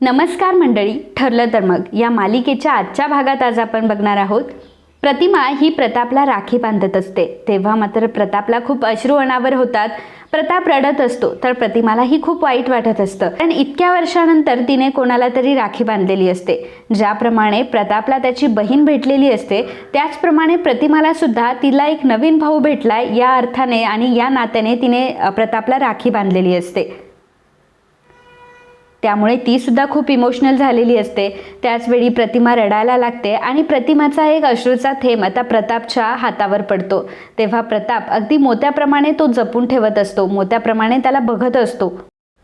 नमस्कार मंडळी ठरलं तर मग. या मालिकेच्या आजच्या भागात आज आपण बघणार आहोत प्रतिमा ही प्रतापला राखी बांधत असते. तेव्हा मात्र प्रतापला खूप अश्रू अनावर होतात. प्रताप रडत असतो तर प्रतिमालाही खूप वाईट वाटत असतं. कारण इतक्या वर्षानंतर तिने कोणाला तरी राखी बांधलेली असते. ज्याप्रमाणे प्रतापला त्याची बहीण भेटलेली असते त्याचप्रमाणे प्रतिमाला सुद्धा तिला एक नवीन भाऊ भेटलाय या अर्थाने आणि या नात्याने तिने प्रतापला राखी बांधलेली असते. त्यामुळे ती सुद्धा खूप इमोशनल झालेली असते. त्याचवेळी प्रतिमा रडायला लागते आणि प्रतिमाचा एक अश्रूचा थेंब आता प्रतापच्या हातावर पडतो. तेव्हा प्रताप अगदी मोत्याप्रमाणे तो जपून ठेवत असतो. मोत्याप्रमाणे त्याला बघत असतो.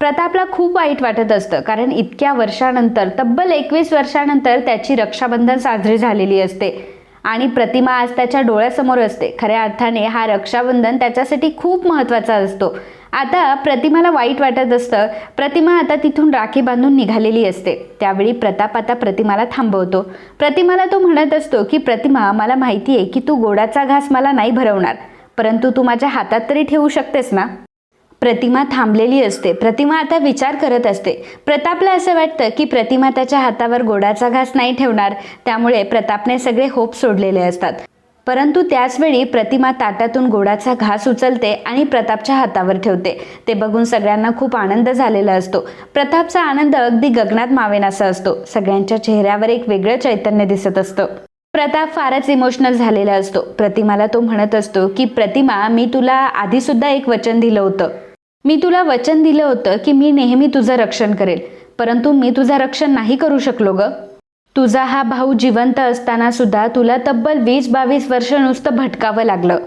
प्रतापला खूप वाईट वाटत असतं. कारण इतक्या वर्षानंतर तब्बल एकवीस वर्षानंतर त्याची रक्षाबंधन साजरी झालेली असते. आणि प्रतिमा आज त्याच्या डोळ्यासमोर असते. खऱ्या अर्थाने हा रक्षाबंधन त्याच्यासाठी खूप महत्त्वाचा असतो. आता प्रतिमाला वाईट वाटत असतं. प्रतिमा आता तिथून राखी बांधून निघालेली असते. त्यावेळी प्रताप आता प्रतिमाला थांबवतो. प्रतिमाला तो म्हणत असतो की प्रतिमा मला माहिती आहे की तू गोडाचा घास मला नाही भरवणार परंतु तू माझ्या हातात तरी ठेवू शकतेस ना? प्रतिमा थांबलेली असते. प्रतिमा आता विचार करत असते. प्रतापला असं वाटतं की प्रतिमा त्याच्या हातावर गोडाचा घास नाही ठेवणार. त्यामुळे प्रतापने सगळे होप सोडलेले असतात. परंतु त्याचवेळी प्रतिमा ताटातून गोडाचा घास उचलते आणि प्रतापच्या हातावर ठेवते. ते बघून सगळ्यांना खूप आनंद झालेला असतो. प्रतापचा आनंद अगदी गगनात मावेनासा असतो. सगळ्यांच्या चेहऱ्यावर एक वेगळं चैतन्य दिसत असतं. प्रताप फारच इमोशनल झालेला असतो. प्रतिमाला तो म्हणत असतो की प्रतिमा मी तुला आधीसुद्धा एक वचन दिलं होतं. मी तुला वचन दिलं होतं की मी नेहमी तुझं रक्षण करेल. परंतु मी तुझं रक्षण नाही करू शकलो ग. तुझा हा भाऊ जिवंत असताना सुद्धा तुला तब्बल वीस बावीस वर्ष नुसतं भटकावं लागलं.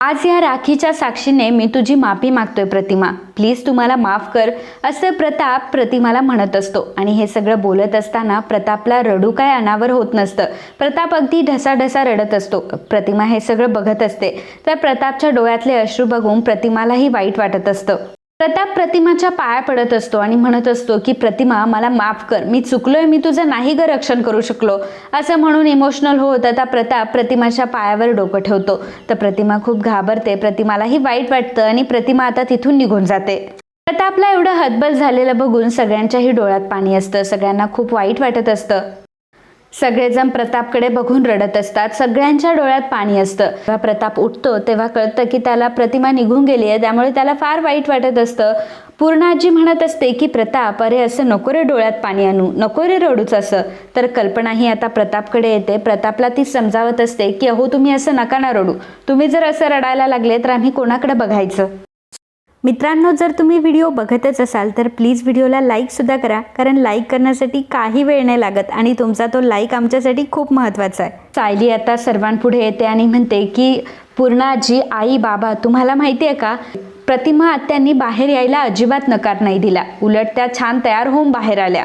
आज या राखीच्या साक्षीने मी तुझी माफी मागतोय प्रतिमा. प्लीज तुम्हाला माफ कर असं प्रताप प्रतिमाला म्हणत असतो. आणि हे सगळं बोलत असताना प्रतापला रडू काय अनावर होत नसतं. प्रताप अगदी ढसाढसा रडत असतो. प्रतिमा हे सगळं बघत असते. तर प्रतापच्या डोळ्यातले अश्रू बघून प्रतिमालाही वाईट वाटत असतं. प्रताप प्रतिमाच्या पाया पडत असतो आणि म्हणत असतो की प्रतिमा मला माफ कर. मी चुकलोय मी तुझं नाही ग रक्षण करू शकलो. असं म्हणून इमोशनल होत आता प्रताप प्रतिमाच्या पायावर डोकं ठेवतो. तर प्रतिमा खूप घाबरते. प्रतिमालाही वाईट वाटतं आणि प्रतिमा आता तिथून निघून जाते. प्रतापला एवढं हतबल झालेलं बघून सगळ्यांच्याही डोळ्यात पाणी असतं. सगळ्यांना खूप वाईट वाटत असतं. सगळेजण प्रतापकडे बघून रडत असतात. सगळ्यांच्या डोळ्यात पाणी असतं. जेव्हा प्रताप उठतो तेव्हा कळतं की त्याला प्रतिमा निघून गेली आहे. त्यामुळे त्याला फार वाईट वाटत असतं. पूर्ण आजी म्हणत असते की प्रताप अरे असं नको रे डोळ्यात पाणी आणू. नको रे रडूच असं. तर कल्पना ही आता प्रतापकडे येते. प्रतापला ती समजावत असते की अहो तुम्ही असं नका ना रडू. तुम्ही जर असं रडायला लागले तर आम्ही कोणाकडे बघायचं? मित्रांनो जर तुम्ही व्हिडिओ बघतच असाल तर प्लीज व्हिडिओला लाईकसुद्धा करा कारण लाईक करण्यासाठी काही वेळ नाही लागत आणि तुमचा तो लाईक आमच्यासाठी खूप महत्त्वाचा आहे. सायली आता सर्वांपुढे येते आणि म्हणते की पूर्ण आजी आई बाबा तुम्हाला माहिती आहे का? प्रतिमा आत्यांनी बाहेर यायला अजिबात नकार नाही दिला. उलट त्या छान तयार होऊन बाहेर आल्या.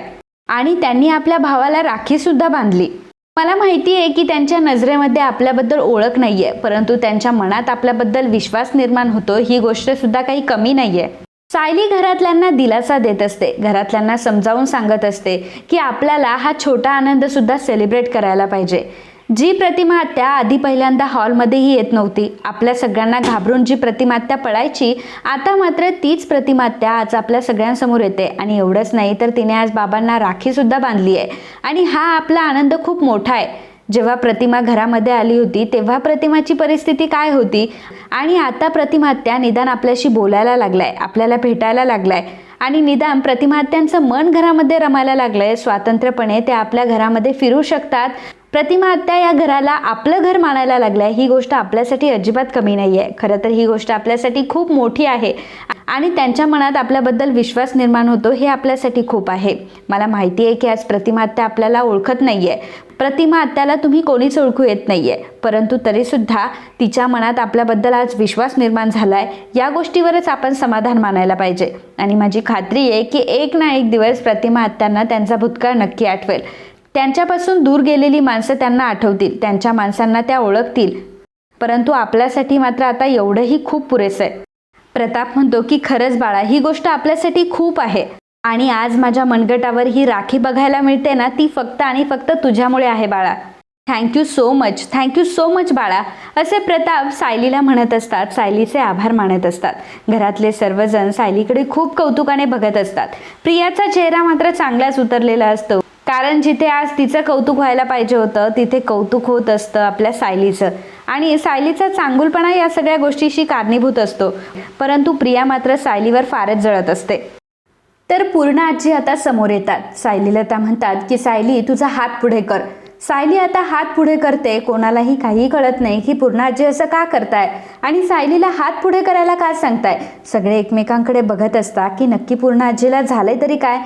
आणि त्यांनी आपल्या भावाला राखीसुद्धा बांधली. मला माहिती आहे की त्यांच्या नजरेमध्ये आपल्याबद्दल ओळख नाहीये परंतु त्यांच्या मनात आपल्याबद्दल विश्वास निर्माण होतो ही गोष्ट सुद्धा काही कमी नाही आहे सायली घरातल्यांना दिलासा देत असते घरातल्यांना समजावून सांगत असते की आपल्याला हा छोटा आनंद सुद्धा सेलिब्रेट करायला पाहिजे. जी प्रतिमा त्या आधी पहिल्यांदा हॉलमध्येही येत नव्हती. आपल्या सगळ्यांना घाबरून जी प्रतिमा त्या पळायची आता मात्र तीच प्रतिमा त्या आज आपल्या सगळ्यांसमोर येते. आणि एवढंच नाही तर तिने आज बाबांना राखीसुद्धा बांधली आहे. आणि हा आपला आनंद खूप मोठा आहे. जेव्हा प्रतिमा घरामध्ये आली होती तेव्हा प्रतिमाची परिस्थिती काय होती? आणि आता प्रतिमात्या निदान आपल्याशी बोलायला लागलाय आपल्याला भेटायला लागलाय. आणि निदान प्रतिमात्यांचं मन घरामध्ये रमायला लागलंय. स्वातंत्र्यपणे ते आपल्या घरामध्ये फिरू शकतात. प्रतिमा आत्या या घराला आपलं घर मानायला लागलाय. ही गोष्ट आपल्यासाठी अजिबात कमी नाही आहे खरं तर ही गोष्ट आपल्यासाठी खूप मोठी आहे आणि त्यांच्या मनात आपल्याबद्दल विश्वास निर्माण होतो हे आपल्यासाठी खूप आहे. मला माहिती आहे की आज प्रतिमा आत्या आपल्याला ओळखत नाही आहे प्रतिमा आत्याला तुम्ही कोणीच ओळखू येत नाही आहे परंतु तरीसुद्धा तिच्या मनात आपल्याबद्दल आज विश्वास निर्माण झाला आहे या गोष्टीवरच आपण समाधान मानायला पाहिजे. आणि माझी खात्री आहे की एक ना एक दिवस प्रतिमा आत्यांना त्यांचा भूतकाळ नक्की आठवेल. त्यांच्यापासून दूर गेलेली माणसं त्यांना आठवतील त्यांच्या माणसांना त्या ओळखतील. परंतु आपल्यासाठी मात्र आता एवढंही खूप पुरेसं आहे. प्रताप म्हणतो की खरंच बाळा ही गोष्ट आपल्यासाठी खूप आहे आणि आज माझ्या मनगटावर ही राखी बघायला मिळते ना ती फक्त आणि फक्त तुझ्यामुळे आहे बाळा. Thank you so much thank you so much बाळा. असे प्रताप सायलीला म्हणत असतात सायलीचे आभार मानत असतात. घरातले सर्वजण सायलीकडे खूप कौतुकाने बघत असतात. प्रियाचा चेहरा मात्र चांगलाच उतरलेला असतो. कारण जिथे आज तिचं कौतुक व्हायला पाहिजे होतं तिथे कौतुक होत असतं आपल्या सायलीचं. आणि सायलीचा चांगुलपणा या सगळ्या गोष्टीशी कारणीभूत असतो. परंतु प्रिया मात्र सायलीवर फारच जळत असते. तर पूर्ण आजी आता समोर येतात. सायलीला त्या म्हणतात की सायली तुझा हात पुढे कर. सायली आता हात पुढे करते कोणालाही काही कळत नाही की पूर्ण आजी असं का करताय? आणि सायलीला हात पुढे करायला का सांगताय? सगळे एकमेकांकडे बघत असता की नक्की पूर्ण आजीला झालंय तरी काय?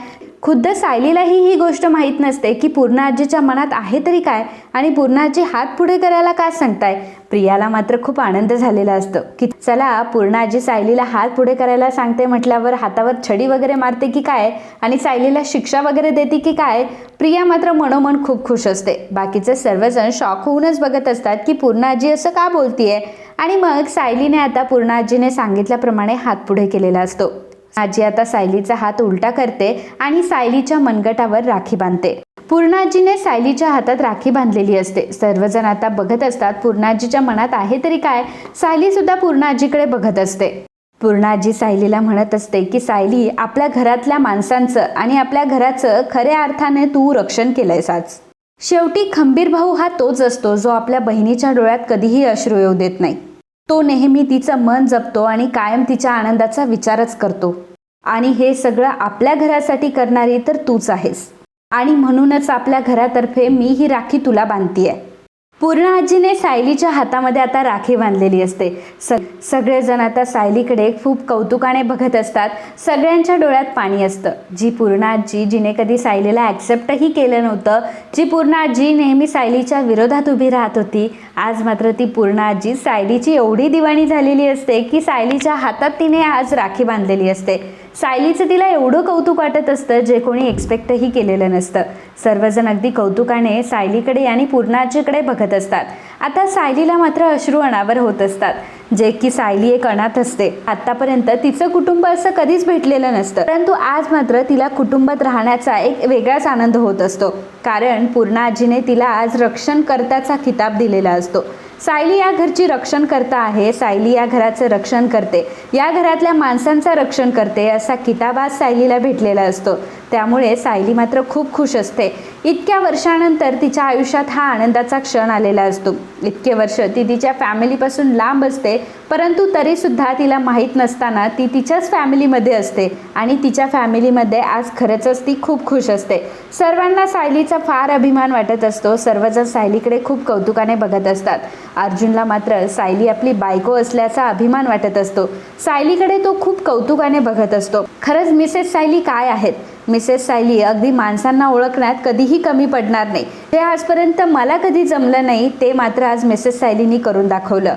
खुद्द सायलीलाही ही गोष्ट माहीत नसते की पूर्ण आजीच्या मनात आहे तरी काय आणि पूर्ण आजी हात पुढे करायला का सांगताय? प्रियाला मात्र खूप आनंद झालेला असतो की चला पूर्ण आजी सायलीला हात पुढे करायला सांगते म्हटल्यावर हातावर छडी वगैरे मारते की काय? आणि सायलीला शिक्षा वगैरे देते की काय? प्रिया मात्र मनोमन खूप खुश असते. बाकीचे सर्वजण शॉक होऊनच बघत असतात की पूर्ण आजी असं का बोलतीये? आणि मग सायलीने आता पूर्ण आजीने सांगितल्याप्रमाणे हात पुढे केलेला असतो. आजी आता सायलीचा हात उलटा करते आणि सायलीच्या मनगटावर राखी बांधते. पूर्णाजीने सायलीच्या हातात राखी बांधलेली असते. सर्वजण आता बघत असतात पूर्णाजीच्या मनात आहे तरी काय? सायली सुद्धा पूर्णाजीकडे बघत असते. पूर्णाजी सायलीला म्हणत असते की सायली आपल्या घरातल्या माणसांचं आणि आपल्या घराचं खऱ्या अर्थाने तू रक्षण केलंयस आज शेवटी खंबीर भाऊ हा तोच असतो जो आपल्या बहिणीच्या डोळ्यात कधीही अश्रू येऊ देत नाही. तो नेहमी तिचं मन जपतो आणि कायम तिच्या आनंदाचा विचारच करतो. आणि हे सगळं आपल्या घरासाठी करणारी तर तूच आहेस. आणि म्हणूनच आपल्या घरातर्फे मी ही राखी तुला बांधतीये. पूर्ण आजीने सायलीच्या हातामध्ये आता राखी बांधलेली असते. स सगळेजण आता सायलीकडे खूप कौतुकाने बघत असतात. सगळ्यांच्या डोळ्यात पाणी असतं. जी पूर्ण आजी जिने कधी सायलीला ॲक्सेप्टही केलं नव्हतं जी पूर्ण आजी नेहमी सायलीच्या विरोधात उभी राहत होती आज मात्र ती पूर्ण आजी सायलीची एवढी दिवाणी झालेली असते की सायलीच्या हातात तिने आज राखी बांधलेली असते. सायलीचं तिला एवढं कौतुक वाटत असतं जे कोणी एक्सपेक्टही केलेलं नसतं. सर्वजण अगदी कौतुकाने सायलीकडे आणि पूर्णाजीकडे बघत असतात. आता सायलीला मात्र अश्रू अनावर होत असतात. जे की सायली एक अनाथ असते. आतापर्यंत तिचं कुटुंब असं कधीच भेटलेलं नसतं. परंतु आज मात्र तिला कुटुंबात राहण्याचा एक वेगळाच आनंद होत असतो. कारण पूर्ण आजीने तिला आज रक्षणकर्त्याचा खिताब दिलेला असतो. सायली या घरची रक्षण करता आहे. सायली या घराचं रक्षण करते. या घरातल्या माणसांचं रक्षण करते असा किताब सायलीला भेटलेला असतो. त्यामुळे सायली मात्र खूप खुश असते. इतक्या वर्षानंतर तिच्या आयुष्यात हा आनंदाचा क्षण आलेला असतो. इतके वर्ष ती तिच्या फॅमिलीपासून लांब असते परंतु तरीसुद्धा तिला माहीत नसताना ती तिच्याच फॅमिलीमध्ये असते आणि तिच्या फॅमिलीमध्ये आज खरंचच ती खूप खुश असते. सर्वांना सायलीचा फार अभिमान वाटत असतो. सर्वजण सायलीकडे खूप कौतुकाने बघत असतात. अर्जुनला मात्र सायली आपली बायको असल्याचा अभिमान वाटत असतो. सायलीकडे तो खूप कौतुकाने बघत असतो. खरंच मिसेस सायली काय आहेत? मिसेस सायली अगदी माणसांना ओळखण्यात कधीही कमी पडणार नाही. ते आजपर्यंत मला कधी जमलं नाही ते मात्र आज मिसेस सायलीनी करून दाखवलं.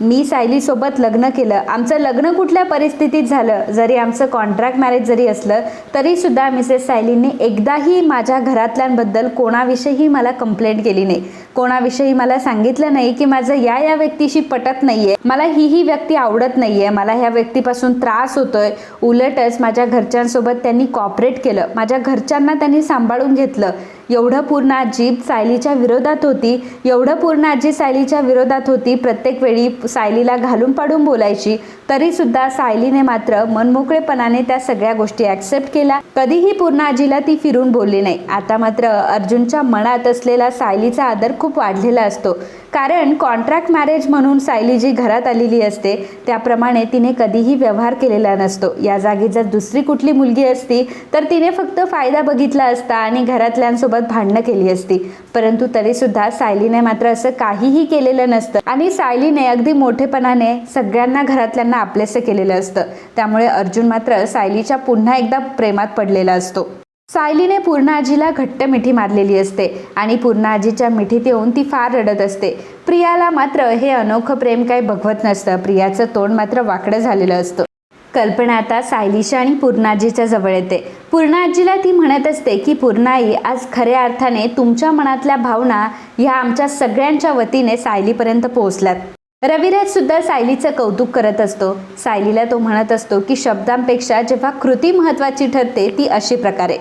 मी सायलीसोबत लग्न केलं. आमचं लग्न कुठल्या परिस्थितीत झालं? जरी आमचं कॉन्ट्रॅक्ट मॅरेज जरी असलं तरीसुद्धा मिसेस सायलीने एकदाही माझ्या घरातल्यांबद्दल कोणाविषयीही मला कंप्लेंट केली नाही. कोणाविषयी मला सांगितलं नाही की माझं या या व्यक्तीशी पटत नाही आहे मला ही ही व्यक्ती आवडत नाही आहे मला ह्या व्यक्तीपासून त्रास होतोय. उलटच माझ्या घरच्यांसोबत त्यांनी कॉपरेट केलं. माझ्या घरच्यांना त्यांनी सांभाळून घेतलं. एवढं पूर्ण आजी सायलीच्या विरोधात होती एवढं पूर्ण आजी सायलीच्या विरोधात होती प्रत्येक वेळी सायलीला घालून पाडून बोलायची तरीसुद्धा सायलीने मात्र मनमोकळेपणाने त्या सगळ्या गोष्टी ॲक्सेप्ट केल्या. कधीही पूर्ण आजीला ती फिरून बोलली नाही. आता मात्र अर्जुनच्या मनात असलेला सायलीचा आदर खूप वाढलेला असतो. कारण कॉन्ट्रॅक्ट मॅरेज म्हणून सायली जी घरात आलेली असते त्याप्रमाणे तिने कधीही व्यवहार केलेला नसतो. या जागी जर दुसरी कुठली मुलगी असती तर तिने फक्त फायदा बघितला असता आणि घरातल्यांसोबत भांडणं केली असती. परंतु तरीसुद्धा सायलीने मात्र असं काहीही केलेलं नसतं. आणि सायलीने अगदी मोठेपणाने सगळ्यांना घरातल्यांना आपलेसं केलेलं असतं. त्यामुळे अर्जुन मात्र सायलीच्या पुन्हा एकदा प्रेमात पडलेला असतो. सायलीने पूर्ण आजीला घट्ट मिठी मारलेली असते आणि पूर्ण आजीच्या मिठीत येऊन ती फार रडत असते. प्रियाला मात्र हे अनोखं प्रेम काही बघवत नसतं. प्रियाचं तोंड मात्र वाकडं झालेलं असतं. कल्पना आता सायलीच्या आणि पूर्णाजीच्या जवळ येते. पूर्णाजीला ती म्हणत असते की पूर्णाई आज खऱ्या अर्थाने तुमच्या मनातल्या भावना ह्या आमच्या सगळ्यांच्या वतीने सायलीपर्यंत पोहोचल्यात. रविराज सुद्धा सायलीचं कौतुक करत असतो. सायलीला तो म्हणत असतो की शब्दांपेक्षा जेव्हा कृती महत्त्वाची ठरते ती अशी प्रकारे.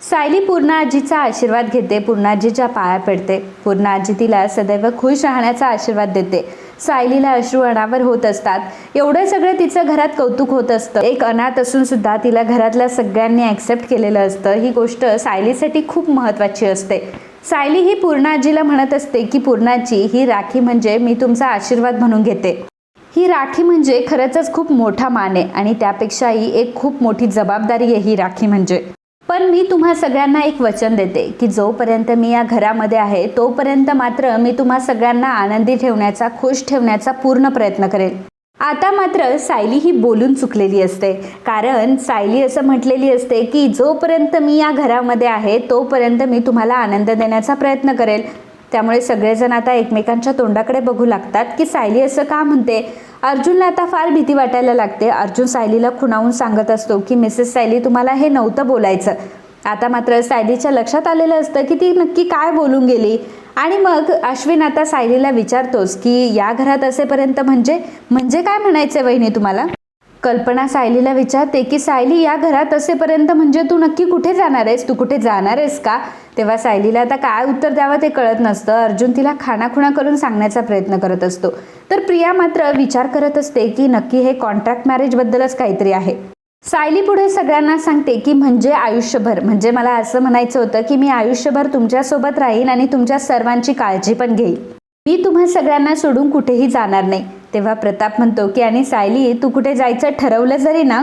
सायली पूर्ण आजीचा आशीर्वाद घेते. पूर्णाजीच्या पाया पडते. पूर्ण आजी तिला सदैव खुश राहण्याचा आशीर्वाद देते. सायलीला अश्रू अनावर होत असतात. एवढं सगळं तिचं घरात कौतुक होत असतं. एक अनाथ असून सुद्धा तिला घरातल्या सगळ्यांनी ॲक्सेप्ट केलेलं असतं. ही गोष्ट सायलीसाठी खूप महत्त्वाची असते. सायली ही पूर्ण आजीला म्हणत असते की पूर्णाजी ही राखी म्हणजे मी तुमचा आशीर्वाद म्हणून घेते. ही राखी म्हणजे खरंच खूप मोठा मान आहे आणि त्यापेक्षाही एक खूप मोठी जबाबदारी आहे ही राखी म्हणजे. पण मी तुम्हा सगळ्यांना एक वचन देते की जोपर्यंत मी या घरामध्ये आहे तोपर्यंत मात्र मी तुम्हा सगळ्यांना आनंदी ठेवण्याचा खुश ठेवण्याचा पूर्ण प्रयत्न करेन. आता मात्र सायली ही बोलून चुकलेली असते. कारण सायली असं म्हटलेली असते की जोपर्यंत मी या घरामध्ये आहे तोपर्यंत मी तुम्हाला आनंद देण्याचा प्रयत्न करेल. त्यामुळे सगळेजण आता एकमेकांच्या तोंडाकडे बघू लागतात की सायली असं का म्हणते? अर्जुनला आता फार भीती वाटायला लागते. अर्जुन सायलीला खुणावून सांगत असतो की मिसेस सायली तुम्हाला हे नव्हतं बोलायचं. आता मात्र सायलीच्या लक्षात आलेलं असतं की ती नक्की काय बोलून गेली. आणि मग अश्विन आता सायलीला विचारतोस की या घरात असेपर्यंत म्हणजे म्हणजे काय म्हणायचं वहिनी तुम्हाला? कल्पना सायलीला विचारते की सायली या घरात असेपर्यंत म्हणजे तू नक्की कुठे जाणार आहेस? तू कुठे जाणार आहेस का? तेव्हा सायलीला आता काय उत्तर द्यावं ते कळत नसतं. अर्जुन तिला खाणाखुणा करून सांगण्याचा प्रयत्न करत असतो. तर प्रिया मात्र विचार करत असते की नक्की हे कॉन्ट्रॅक्ट मॅरेजबद्दलच काहीतरी आहे. सायली पुढे सगळ्यांना सांगते की म्हणजे आयुष्यभर म्हणजे मला असं म्हणायचं होतं की मी आयुष्यभर तुमच्यासोबत राहीन आणि तुमच्या सर्वांची काळजी पण घेईन मी तुम्हा सगळ्यांना सोडून कुठेही जाणार नाही. तेव्हा प्रताप म्हणतो की आणि सायली तू कुठे जायचं ठरवलं जरी ना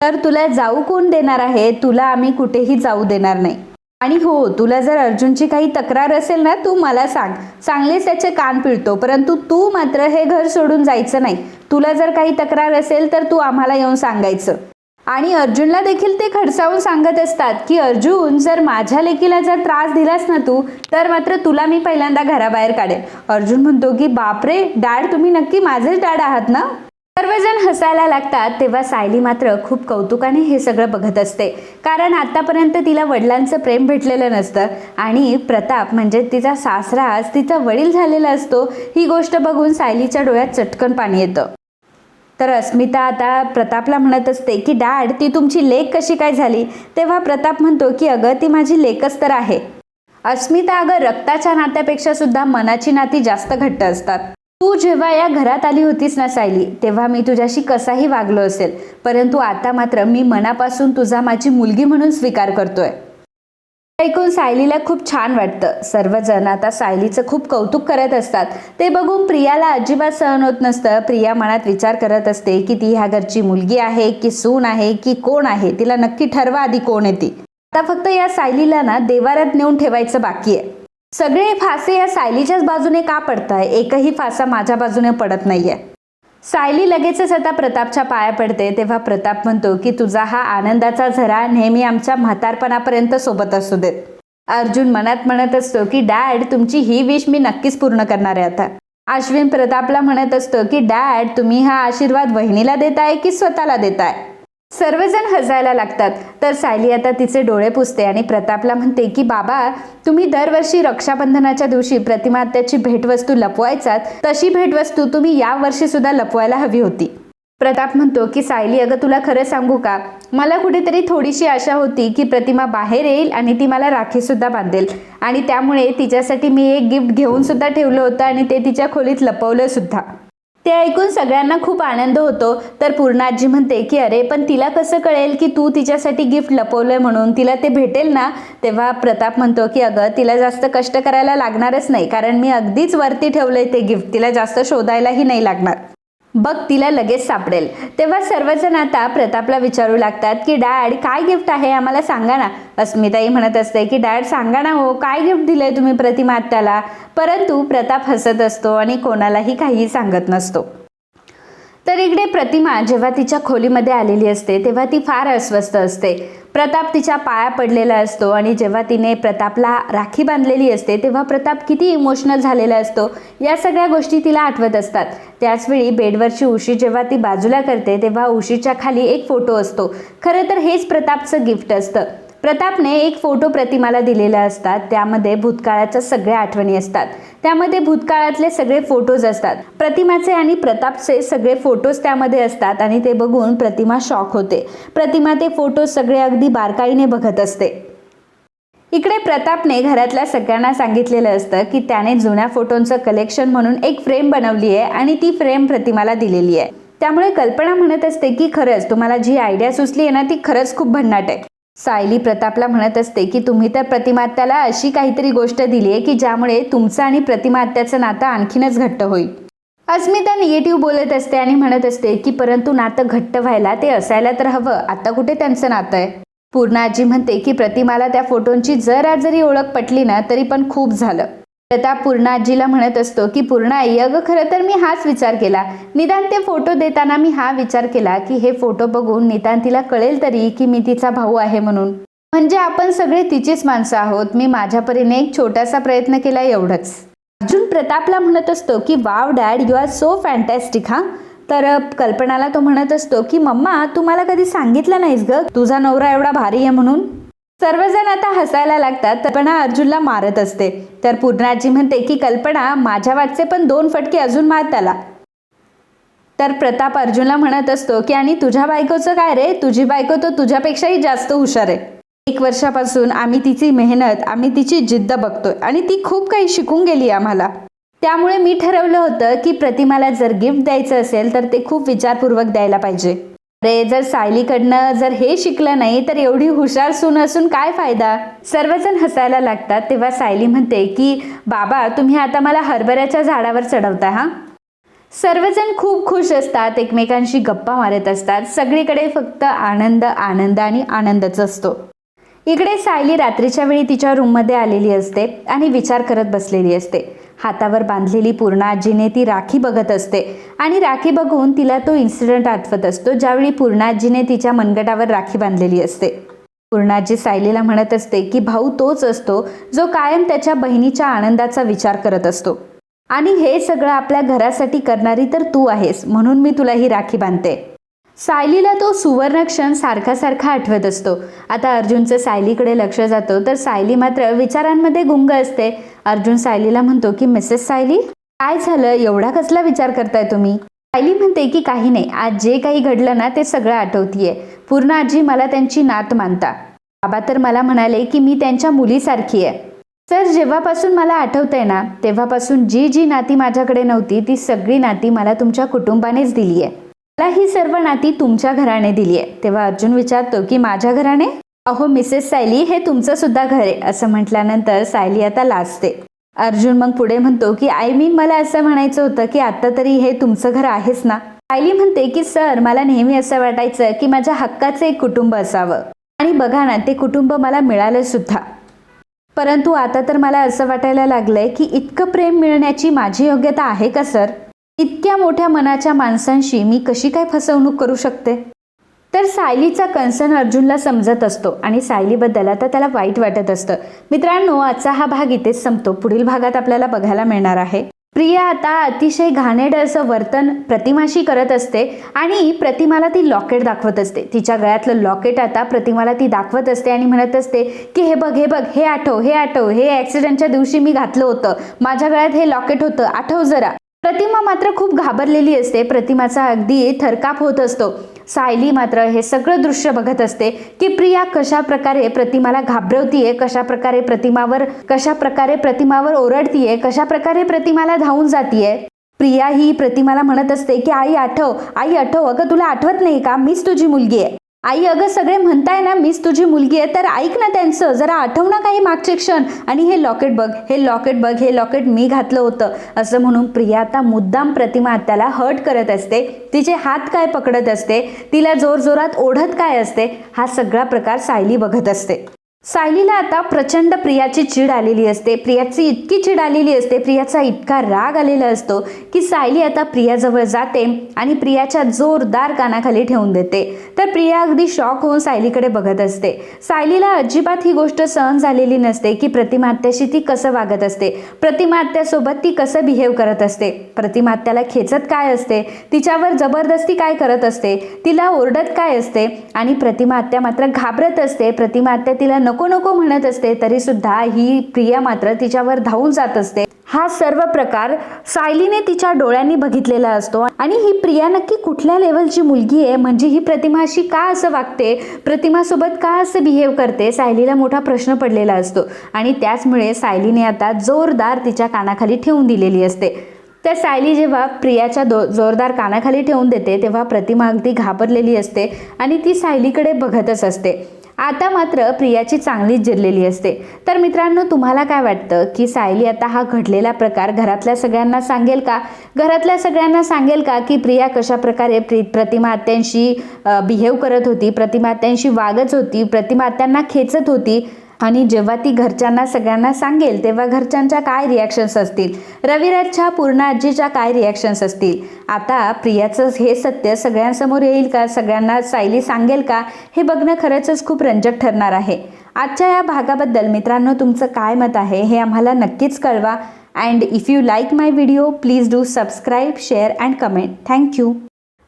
तर तुला जाऊ कोण देणार आहे? तुला आम्ही कुठेही जाऊ देणार नाही. आणि हो तुला जर अर्जुनची काही तक्रार असेल ना तू मला सांग. चांगलेच त्याचे कान पिळतो परंतु तू मात्र हे घर सोडून जायचं नाही. तुला जर काही तक्रार असेल तर तू आम्हाला येऊन सांगायचं. आणि अर्जुनला देखील ते खडसावून सांगत असतात की अर्जुन जर माझ्या लेकीला जर त्रास दिलास ना तू तर मात्र तुला मी पहिल्यांदा घराबाहेर काढेल अर्जुन म्हणतो की बापरे डॅड तुम्ही नक्की माझेच डॅड आहात ना? सर्वजण हसायला लागतात तेव्हा सायली मात्र खूप कौतुकाने हे सगळं बघत असते. कारण आतापर्यंत तिला वडिलांचं प्रेम भेटलेलं नसतं आणि प्रताप म्हणजे तिचा सासरा आज तिचा वडील झालेला असतो ही गोष्ट बघून सायलीच्या डोळ्यात चटकन पाणी येतं. तर अस्मिता आता प्रतापला म्हणत असते की डॅड ती तुमची लेक कशी काय झाली? तेव्हा प्रताप म्हणतो की अगं ती माझी लेकच तर आहे. अस्मिता अगं रक्ताच्या नात्यापेक्षा सुद्धा मनाची नाती जास्त घट्ट असतात. तू जेव्हा या घरात आली होतीस ना सायली तेव्हा मी तुझ्याशी कसाही वागलो असेल परंतु आता मात्र मी मनापासून तुझा माझी मुलगी म्हणून स्वीकार करतोय. ऐकून सायलीला खूप छान वाटतं. सर्वजण आता सायलीचं खूप कौतुक करत असतात. ते बघून प्रियाला अजिबात सहन होत नसतं. प्रिया मनात विचार करत असते की ती ह्या घरची मुलगी आहे की सून आहे की कोण आहे तिला नक्की ठरवा आधी कोण येते आता फक्त या सायलीला ना देवारात नेऊन ठेवायचं बाकी आहे. सगळे फासे या सायलीच्याच बाजूने का पडताय? एकही फासा माझ्या बाजूने पडत नाहीये. सायली लगेचच आता प्रतापच्या पाया पडते तेव्हा प्रताप म्हणतो की तुझा हा आनंदाचा झरा नेहमी आमच्या म्हातारपणापर्यंत सोबत असू देत. अर्जुन मनात म्हणत असतो की डॅड तुमची ही विश मी नक्कीच पूर्ण करणार आहे आता. अश्विन प्रतापला म्हणत असतो की डॅड तुम्ही हा आशीर्वाद वहिनीला देताय की स्वतःला देताय? सर्वजण हसायला लागतात. तर सायली आता तिचे डोळे पुसते आणि प्रतापला म्हणते की बाबा तुम्ही दरवर्षी रक्षाबंधनाच्या दिवशी प्रतिमा त्याची भेटवस्तू लपवायचात. तशी भेटवस्तू तुम्ही यावर्षी सुद्धा लपवायला हवी होती. प्रताप म्हणतो की सायली अगं तुला खरं सांगू का? मला कुठेतरी थोडीशी आशा होती की प्रतिमा बाहेर येईल आणि ती मला राखीसुद्धा बांधेल. आणि त्यामुळे तिच्यासाठी मी एक गिफ्ट घेऊन सुद्धा ठेवलं होतं आणि ते तिच्या खोलीत लपवलं सुद्धा. ते ऐकून सगळ्यांना खूप आनंद होतो. तर पूर्णाजी म्हणते की अरे पण तिला कसं कळेल की तू तिच्यासाठी गिफ्ट लपवलंय म्हणून? तिला ते भेटेल ना? तेव्हा प्रताप म्हणतो की अगं तिला जास्त कष्ट करायला लागणारच नाही. कारण मी अगदीच वरती ठेवलंय ते गिफ्ट तिला जास्त शोधायलाही नाही लागणार. बघ तिला लगेच सापडेल. तेव्हा सर्वजण आता प्रतापला विचारू लागतात की डॅड काय गिफ्ट आहे? आम्हाला सांगा ना. अस्मिताई म्हणत असते की डॅड सांगा ना हो काय गिफ्ट दिलंय तुम्ही प्रतिमात्याला? परंतु प्रताप हसत असतो आणि कोणालाही काही सांगत नसतो. तर इकडे प्रतिमा जेव्हा तिच्या खोलीमध्ये आलेली असते तेव्हा ती फार अस्वस्थ असते. प्रताप तिच्या पाया पडलेला असतो आणि जेव्हा तिने प्रतापला राखी बांधलेली असते तेव्हा प्रताप किती इमोशनल झालेला असतो या सगळ्या गोष्टी तिला आठवत असतात. त्याचवेळी बेडवरची उशी जेव्हा ती बाजूला करते तेव्हा उशीच्या खाली एक फोटो असतो. खरं तर हेच प्रतापचं गिफ्ट असतं. प्रतापने एक फोटो प्रतिमाला दिलेला असतात. त्यामध्ये भूतकाळाच्या सगळ्या आठवणी असतात. त्यामध्ये भूतकाळातले सगळे फोटोज असतात. प्रतिमाचे आणि प्रतापचे सगळे फोटोज त्यामध्ये असतात आणि ते बघून प्रतिमा शॉक होते. प्रतिमा ते फोटो सगळे अगदी बारकाईने बघत असते. इकडे प्रतापने घरातल्या सगळ्यांना सांगितलेलं असतं की त्याने जुन्या फोटोंचं कलेक्शन म्हणून एक फ्रेम बनवली आहे आणि ती फ्रेम प्रतिमाला दिलेली आहे. त्यामुळे कल्पना म्हणत असते की खरंच तुम्हाला जी आयडिया सुचली आहे ना ती खरंच खूप भन्नाट आहे. सायली प्रतापला म्हणत असते की तुम्ही तर प्रतिमात्याला अशी काहीतरी गोष्ट दिली आहे की ज्यामुळे तुमचं आणि प्रतिमात्याचं नातं आणखीनच घट्ट होईल. अस्मिता निगेटिव्ह बोलत असते आणि म्हणत असते की परंतु नातं घट्ट व्हायला ते असायला तर हवं. आता कुठे त्यांचं नातं आहे? पूर्णाजी म्हणते की प्रतिमाला त्या फोटोंची जरा जरी ओळख पटली ना तरी पण खूप झालं. प्रताप पूर्णा आजीला म्हणत असतो की पूर्णा आई अगं खरं तर मी हाच विचार केला. निदान ते फोटो देताना मी हा विचार केला की हे फोटो बघून निदान तिला कळेल तरी की मी तिचा भाऊ आहे म्हणून. म्हणजे आपण सगळे तिचीच माणसं आहोत. मी माझ्या परीने एक छोटासा प्रयत्न केला एवढंच. अर्जुन प्रतापला म्हणत असतो की wow dad you are so fantastic हा. तर कल्पनाला तो म्हणत असतो की मम्मा तू मला कधी सांगितलं नाहीस ग? तुझा नवरा एवढा भारी आहे म्हणून. सर्वजण आता हसायला लागतात कल्पना अर्जुनला मारत असते. तर पूर्णाजी म्हणते की कल्पना माझ्या वाटचे पण दोन फटके अजून मार त्याला तर प्रताप अर्जुनला म्हणत असतो की आणि तुझ्या बायकोचं काय रे? तुझी बायको तो तुझ्यापेक्षाही जास्त हुशार आहे. एक वर्षापासून आम्ही तिची मेहनत आम्ही तिची जिद्द बघतोय आणि ती खूप काही शिकून गेली आम्हाला. त्यामुळे मी ठरवलं होतं की प्रतिमाला जर गिफ्ट द्यायचं असेल तर ते खूप विचारपूर्वक द्यायला पाहिजे. अरे जर सायलीकडनं जर हे शिकलं नाही तर एवढी हुशार सून असून काय फायदा? सर्वजण हसायला लागतात तेव्हा सायली म्हणते की बाबा तुम्ही आता मला हरभऱ्याच्या झाडावर चढवता हा? सर्वजण खूप खुश असतात एकमेकांशी गप्पा मारत असतात. सगळीकडे फक्त आनंद आनंद आणि आनंदच असतो. इकडे सायली रात्रीच्या वेळी तिच्या रूममध्ये आलेली असते आणि विचार करत बसलेली असते. हातावर बांधलेली पूर्णा आजीने ती राखी बघत असते. आणि राखी बघून तिला तो इन्सिडंट आठवत असतो ज्यावेळी पूर्णाजीने तिच्या मनगटावर राखी बांधलेली असते. पूर्णाजी सायलीला म्हणत असते की भाऊ तोच असतो जो कायम त्याच्या बहिणीच्या आनंदाचा विचार करत असतो. आणि हे सगळं आपल्या घरासाठी करणारी तर तू आहेस म्हणून मी तुला ही राखी बांधते. सायलीला तो सुवर्णक्षण सारखा सारखा आठवत असतो. आता अर्जुनचं सायलीकडे लक्ष जातं तर सायली मात्र विचारांमध्ये गुंग असते. अर्जुन सायलीला म्हणतो की मिसेस सायली काय झालं? एवढा कसला विचार करताय तुम्ही? सायली म्हणते की काही नाही. आज जे काही घडलं ना ते सगळं आठवतीये. पूर्ण आजी मला त्यांची नात मानता. बाबा तर मला म्हणाले की मी त्यांच्या मुलीसारखी आहे. सर जेव्हापासून मला आठवतंय ना तेव्हापासून जी जी नाती माझ्याकडे नव्हती ती सगळी नाती मला तुमच्या कुटुंबानेच दिली आहे मला ही सर्व नाती तुमच्या घराने दिली आहे. तेव्हा अर्जुन विचारतो की माझ्या घराने? अहो मिसेस सायली हे तुमचं सुद्धा घर आहे असं म्हटल्यानंतर सायली आता लाजते. अर्जुन मग पुढे म्हणतो की आय मीन मला असं म्हणायचं होतं की आता तरी हे तुमचं घर आहेच ना? सायली म्हणते की सर मला नेहमी असं वाटायचं की माझ्या हक्काचं एक कुटुंब असावं. आणि बघा ना ते कुटुंब मला मिळालं सुद्धा. परंतु आता तर मला असं वाटायला लागलंय की इतकं प्रेम मिळण्याची माझी योग्यता आहे का सर? इतक्या मोठ्या मनाच्या माणसांशी मी कशी काय फसवणूक करू शकते? तर सायलीचा कन्सर्न अर्जुनला समजत असतो आणि सायलीबद्दल आता त्याला वाईट वाटत असतं. मित्रांनो आजचा हा भाग इथेच संपतो. पुढील भागात आपल्याला बघायला मिळणार आहे. प्रिया आता अतिशय घाणेड असं वर्तन प्रतिमाशी करत असते आणि प्रतिमाला ती लॉकेट दाखवत असते. तिच्या गळ्यातलं लॉकेट आता प्रतिमाला ती दाखवत असते आणि म्हणत असते की हे बघ हे बघ हे आठव हे आठव हे ॲक्सिडेंटच्या दिवशी मी घातलं होतं. माझ्या गळ्यात हे लॉकेट होतं. आठव जरा. प्रतिमा मात्र खूप घाबरलेली असते. प्रतिमाचा अगदी थरकाप होत असतो. सायली मात्र हे सगळं दृश्य बघत असते की प्रिया कशा प्रकारे प्रतिमाला घाबरवतीये कशा प्रकारे प्रतिमावर कशा प्रकारे प्रतिमावर ओरडतीये कशा प्रकारे प्रतिमाला धावून जातीये. प्रिया ही प्रतिमाला म्हणत असते की आई आठव आई आठव अगं तुला आठवत नाही का? मीच तुझी मुलगी आहे आई अगं सगळे म्हणताय ना मीच तुझी मुलगी आहे तर ऐक ना त्यांचं. जरा आठव ना काही मागचे क्षण. आणि हे लॉकेट बघ हे लॉकेट बघ हे लॉकेट मी घातलं होतं. असं म्हणून प्रिया आता मुद्दाम प्रतिमा त्याला हर्ट करत असते. तिचे हात काय पकडत असते? तिला जोरजोरात ओढत काय असते? हा सगळा प्रकार सायली बघत असते. सायलीला आता प्रचंड प्रियाची चीड आलेली असते. प्रियाची इतकी चीड आलेली असते. प्रियाचा इतका राग आलेला असतो की सायली आता प्रियाजवळ जाते आणि प्रियाच्या जोरदार कानाखाली ठेवून देते. तर प्रिया अगदी शॉक होऊन सायलीकडे बघत असते. सायलीला अजिबात ही गोष्ट सहन झालेली नसते की प्रतिमात्याशी ती कसं वागत असते. प्रतिमात्यासोबत ती कसं बिहेव करत असते. प्रतिमात्याला खेचत काय असते? तिच्यावर जबरदस्ती काय करत असते? तिला ओरडत काय असते? आणि प्रतिमात्या मात्र घाबरत असते. प्रतिमात्या तिला नको नको म्हणत असते तरी सुद्धा ही प्रिया मात्र तिच्यावर धावून जात असते. हा सर्व प्रकार सायलीने तिच्या डोळ्यांनी बघितलेला असतो आणि ही प्रिया नक्की कुठल्या लेवलची मुलगी आहे? म्हणजे ही प्रतिमाशी का असं वागते? प्रतिमासोबत का असं बिहेव करते? सायलीला मोठा प्रश्न पडलेला असतो आणि त्याचमुळे सायलीने आता जोरदार तिच्या कानाखाली ठेवून दिलेली असते. तर सायली जेव्हा प्रियाच्या दो जोरदार कानाखाली ठेवून देते तेव्हा प्रतिमा अगदी घाबरलेली असते आणि ती सायलीकडे बघतच असते. आता मात्र प्रियाची चांगलीच जिरलेली असते. तर मित्रांनो तुम्हाला काय वाटतं की सायली आता हा घडलेला प्रकार घरातल्या सगळ्यांना सांगेल का? घरातल्या सगळ्यांना सांगेल का की प्रिया कशा प्रकारे प्रि प्रतिमात्यांशी बिहेव करत होती प्रतिमात्यांशी वागत होती प्रतिमात्यांना खेचत होती? आणि जेव्हा ती घरच्यांना सगळ्यांना सांगेल तेव्हा घरच्यांच्या काय रिॲक्शन्स असतील? रविराजच्या पूर्ण आजीच्या काय रिॲक्शन्स असतील? आता प्रियाचं हे सत्य सगळ्यांसमोर येईल का? सगळ्यांना सायली सांगेल का? हे बघणं खरंच खूप रंजक ठरणार आहे. आजच्या या भागाबद्दल मित्रांनो तुमचं काय मत आहे हे आम्हाला नक्कीच कळवा. And if you like my video please do subscribe share and comment thank you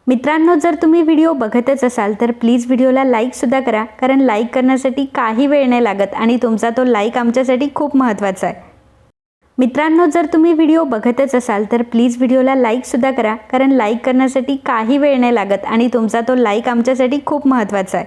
मित्रांनो जर तुम्ही व्हिडिओ बघतच असाल तर प्लीज व्हिडिओला लाईकसुद्धा करा कारण लाईक करण्यासाठी काही वेळ नाही लागत आणि तुमचा तो लाईक आमच्यासाठी खूप महत्त्वाचा आहे. मित्रांनो जर तुम्ही व्हिडिओ बघतच असाल तर प्लीज व्हिडिओला लाईकसुद्धा करा कारण लाईक करण्यासाठी काही वेळ नाही लागत आणि तुमचा तो लाईक आमच्यासाठी खूप महत्त्वाचा आहे.